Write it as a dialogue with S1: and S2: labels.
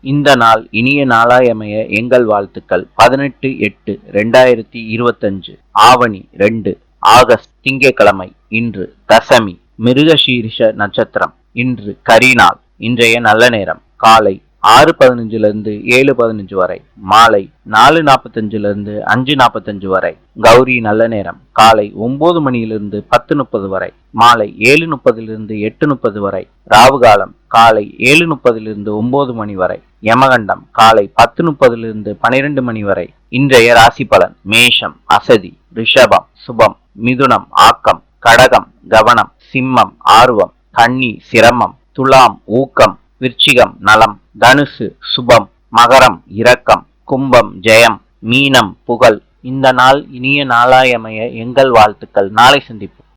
S1: இந்த நாள் இனிய நாளாயமைய எங்கள் வாழ்த்துக்கள். பதினெட்டு எட்டு ரெண்டாயிரத்தி இருபத்தஞ்சு. ஆவணி ரெண்டு. ஆகஸ்ட் திங்கட்கிழமை. இன்று தசமி. மிருகசீரிஷ நட்சத்திரம். இன்று கரிநாள். இன்றைய நல்ல நேரம். காலை ஆறு பதினஞ்சுலேருந்து ஏழு பதினஞ்சு வரை. மாலை நாலு நாற்பத்தஞ்சுலேருந்து அஞ்சு நாற்பத்தஞ்சு வரை. கௌரி நல்ல நேரம். காலை ஒம்பது மணியிலிருந்து பத்து முப்பது வரை. மாலை ஏழு முப்பதிலிருந்து எட்டு முப்பது வரை. ராவு காலம் காலை ஏழு முப்பதிலிருந்து ஒம்பது மணி வரை. யமகண்டம் காலை பத்து முப்பதிலிருந்து பனிரெண்டு மணி வரை. இன்றைய ராசி பலன் மேஷம் அசதி ரிஷபம் சுபம் மிதுனம் ஆக்கம் கடகம் கவனம் சிம்மம் ஆர்வம் கன்னி சிரமம் துலாம் ஊக்கம் விருச்சிகம் நலம் தனுசு சுபம் மகரம் இரக்கம் கும்பம் ஜெயம் மீனம் புகழ். இந்த நாள் இனிய நாளாயமைய எங்கள் வாழ்த்துக்கள். நாளை சந்திப்போம்.